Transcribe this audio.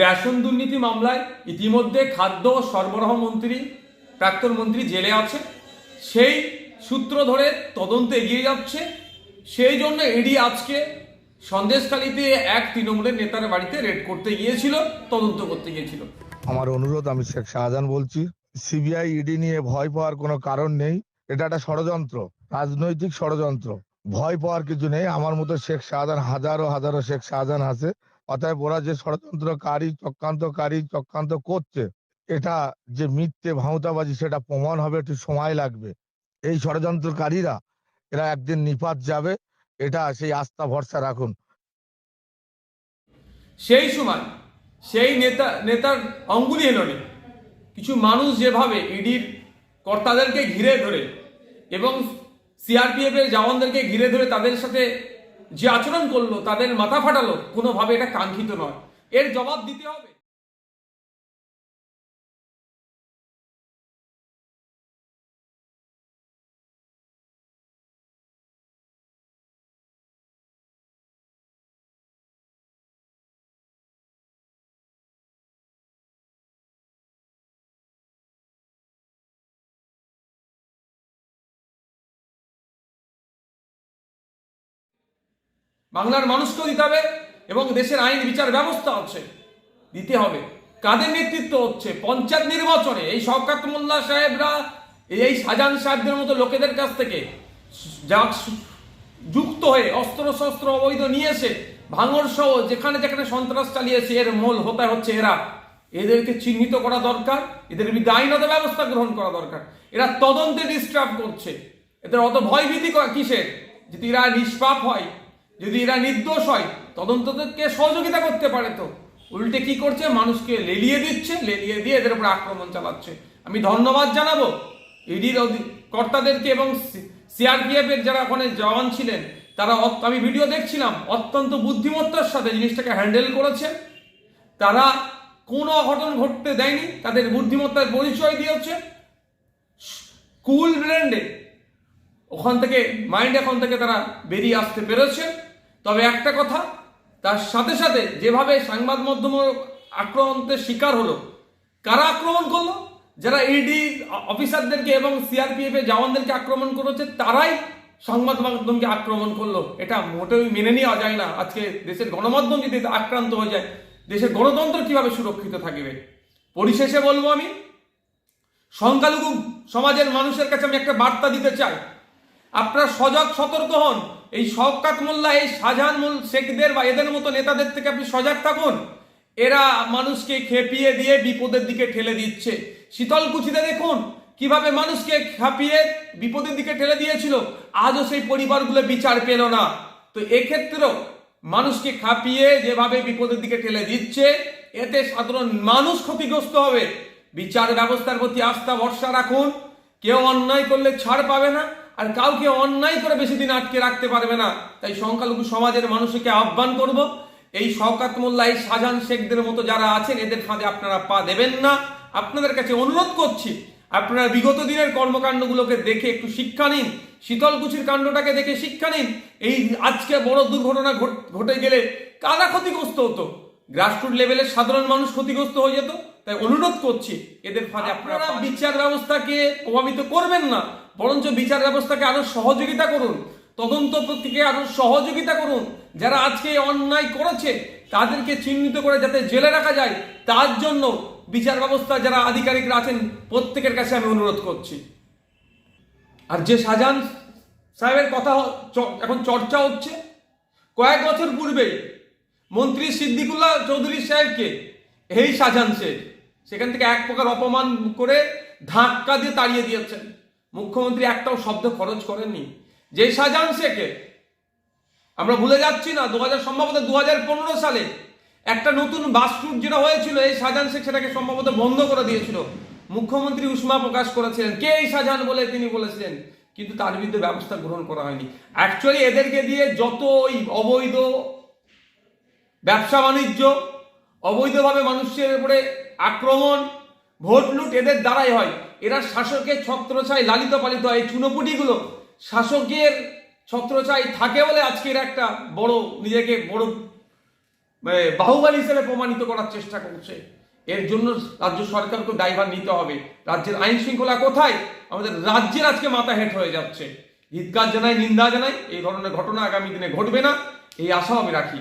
Ration দুর্নীতি মামলায় ইতিমধ্যে খাদ্য সরবরাহ মন্ত্রী, প্রাক্তন মন্ত্রী জেলে আছে। সেই সূত্র ধরে তদন্ত এগিয়ে যাচ্ছে। সেই জন্য ইডি আজকে সন্দেশখালীতে এক তৃণমূলের নেতার বাড়িতে রেড করতে গিয়েছিল, তদন্ত করতে গিয়েছিল। আমার অনুরোধ, আমি শেখ শাহজাহান বলছি, সিবিআই, ইডি নিয়ে ভয় পাওয়ার কোনো কারণ নেই। এটা একটা ষড়যন্ত্র, রাজনৈতিক ষড়যন্ত্র। ভয় পাওয়ার কিছু নেই। আমার মতো শেখ শাহজাহান, হাজারো হাজারো শেখ শাহজাহান আছে। অতএব ওরা যে ষড়যন্ত্রকারী, চক্রান্তকারী, চক্রান্ত করছে, এটা যে মিথ্যে ভাঁওতাবাজি সেটা প্রমাণ হবে, একটু সময় লাগবে। এই ষড়যন্ত্রকারীরা, এরা একদিন নিপাত যাবে, এটা সেই আস্থা, ভরসা রাখুন। সেই সময় সেই নেতা, নেতার অঙ্গুলি এলোনি কিছু মানুষ যেভাবে ইডির কর্তাদেরকে ঘিরে ধরে এবং সিআরপিএফ এর জওয়ানদেরকে ঘিরে ধরে তাদের সাথে যে আচরণ করল তাদের মাথা ফাটালো কোনোভাবে এটা কাঙ্ক্ষিত নয়। এর জবাব দিতে হবে। বাংলার মানুষকেও দিতে হবে এবং দেশের আইন বিচার ব্যবস্থা আছে দিতে হবে। কাদের নেতৃত্ব হচ্ছে? পঞ্চায়েত নির্বাচনে এই শওকাত মোল্লা সাহেবরা, এই সাজান সাহেবদের মতো লোকেদের কাছ থেকে যা যুক্ত হয়ে অস্ত্র শস্ত্র অবৈধ নিয়ে এসে ভাঙর সহ যেখানে যেখানে সন্ত্রাস চালিয়েছে, এর মূল হতে হচ্ছে এরা। এদেরকে চিহ্নিত করা দরকার, এদের বিরুদ্ধে আইনত ব্যবস্থা গ্রহণ করা দরকার। এরা তদন্তে ডিস্টার্ব করছে। এদের অত ভয়ভীতি কিসের? যদি এরা নিষ্পাপ হয় যদি এরা নির্দোষ হয় তদন্তকে সহযোগিতা করতে পারে তো। উল্টে কি করছে? মানুষকে লেলিয়ে দিচ্ছে, লেলিয়ে দিয়ে এদের উপর আক্রমণ চালাচ্ছে। আমি ধন্যবাদ জানাব ইডির কর্তাদেরকে এবং সিআরপিএফ এর যারা ওখানে জওয়ান ছিলেন, তারা আমি ভিডিও দেখছিলাম, অত্যন্ত বুদ্ধিমত্তার সাথে জিনিসটাকে হ্যান্ডেল করেছে। তারা কোনো অঘটন ঘটতে দেয়নি, তাদের বুদ্ধিমত্তার পরিচয় দিয়েছে। কুল ব্র্যান্ডে ওখান থেকে মাইন্ড এখন থেকে তারা বেরিয়ে আসতে পেরেছে। তবে একটা কথা, তার সাথে সাথে যেভাবে সংবাদ মাধ্যম আক্রমণের শিকার হলো, কারা আক্রমণ করল? যারা ইডি অফিসারদেরকে এবং সিআরপিএফ এর জওয়ানদেরকে আক্রমণ করেছে, তারাই সংবাদ মাধ্যমকে আক্রমণ করল। এটা মোটেও মেনে নেওয়া যায় না। আজকে দেশের গণমাধ্যম যদি আক্রান্ত হয়ে যায়, দেশের গণতন্ত্র কীভাবে সুরক্ষিত থাকবে? পরিশেষে বলব আমি, সংখ্যালঘু সমাজের মানুষের কাছে আমি একটা বার্তা দিতে চাই। আপনারা সজাগ, সতর্ক হন। এই শওকাত মোল্লা, এই শাহজাহান শেখদের বা এদের মতো নেতাদের থেকে আপনি সজাগ থাকুন। এরা মানুষকে খেপিয়ে দিয়ে বিপদের দিকে ঠেলে দিচ্ছে। শীতলকুচিতে দেখুন, কীভাবে মানুষকে খাপিয়ে বিপদের দিকে ঠেলে দিয়েছিল। আজও সেই পরিবারগুলো বিচার পেল না। তো এক্ষেত্রেও মানুষকে খাপিয়ে যেভাবে বিপদের দিকে ঠেলে দিচ্ছে, এতে সাধারণ মানুষ ক্ষতিগ্রস্ত হবে। বিচার ব্যবস্থার প্রতি আস্থা, ভরসা রাখুন। কেউ অন্যায় করলে ছাড় পাবে না। আর কাউকে অন্যায় করে বেশি দিন আটকে রাখতে পারবে না। তাই সংখ্যালঘু সমাজের মানুষকে আহ্বান করব, এই শওকাত মোল্লা এই শাহজাহান শেখদের মতো যারা আছেন, এদের ফাঁদে আপনারা পা দেবেন না। আপনাদের কাছে অনুরোধ করছি, আপনারা বিগত দিনের কর্মকাণ্ডগুলোকে দেখে একটু শিক্ষা নিন শীতলকুচির কাণ্ডটাকে দেখে শিক্ষা নিন। এই আজকে বড় দুর্ঘটনা ঘট- ঘটে গেলে কারা ক্ষতিগ্রস্ত হতো? গ্রাসরুট লেভেলের সাধারণ মানুষ ক্ষতিগ্রস্ত হয়ে যেত তাই অনুরোধ করছি এদের ফাঁদে আপনারা বিচার ব্যবস্থাকে প্রভাবিত করবেন না বরঞ্চ বিচার ব্যবস্থাকে আরও সহযোগিতা করুন তদন্ত প্রত্যেকে আরও সহযোগিতা করুন। যারা আজকে অন্যায় করেছে তাদেরকে চিহ্নিত করে যাতে জেলে রাখা যায় তার জন্য বিচার ব্যবস্থা যারা আধিকারিকরা আছেন প্রত্যেকের কাছে আমি অনুরোধ করছি। আর যে শাহজাহান সাহেবের কথা এখন চর্চা হচ্ছে কয়েক বছর পূর্বেই মন্ত্রী সিদ্দিকুল্লাহ চৌধুরী সাহেবকে, এই শাহজাহান শেখ, সেখান থেকে এক প্রকার অপমান করে ধাক্কা দিয়ে তাড়িয়ে দিয়েছেন। মুখ্যমন্ত্রী একটাও শব্দ খরচ করেননি। যে শাহজাহান শেখে আমরা ভুলে যাচ্ছি না দু হাজার সম্ভবত দু হাজার পনেরো সালে একটা নতুন বাস যেটা হয়েছিল, এই শাহজাহান শেখ সেটাকে সম্ভবত বন্ধ করে দিয়েছিল। মুখ্যমন্ত্রী উষ্মা প্রকাশ করেছিলেন, কে এই শাহজাহান বলে তিনি বলেছিলেন, কিন্তু তার বিরুদ্ধে ব্যবস্থা গ্রহণ করা হয়নি। অ্যাকচুয়ালি এদেরকে দিয়ে যত ওই অবৈধ ব্যবসা বাণিজ্য, অবৈধভাবে মানুষের উপরে আক্রমণ, ভোট লুট এদের দ্বারাই হয়। এরা শাসকের ছত্রছায় লালিত পালিত হয়। এই চুনোপুটিগুলো শাসকের ছত্রছায় থাকে বলে আজকে এরা একটা বড়, নিজেকে বড় বাহুবলী হিসেবে প্রমাণিত করার চেষ্টা করছে। এর জন্য রাজ্য সরকারকে দায়ভার নিতে হবে। রাজ্যের আইন শৃঙ্খলা কোথায়? আমাদের রাজ্যের আজকে মাথা হেঁট হয়ে যাচ্ছে। ধিৎকার জানাই, নিন্দা জানাই, এই ধরনের ঘটনা আগামী দিনে ঘটবে না। এই আশাও আমি রাখি।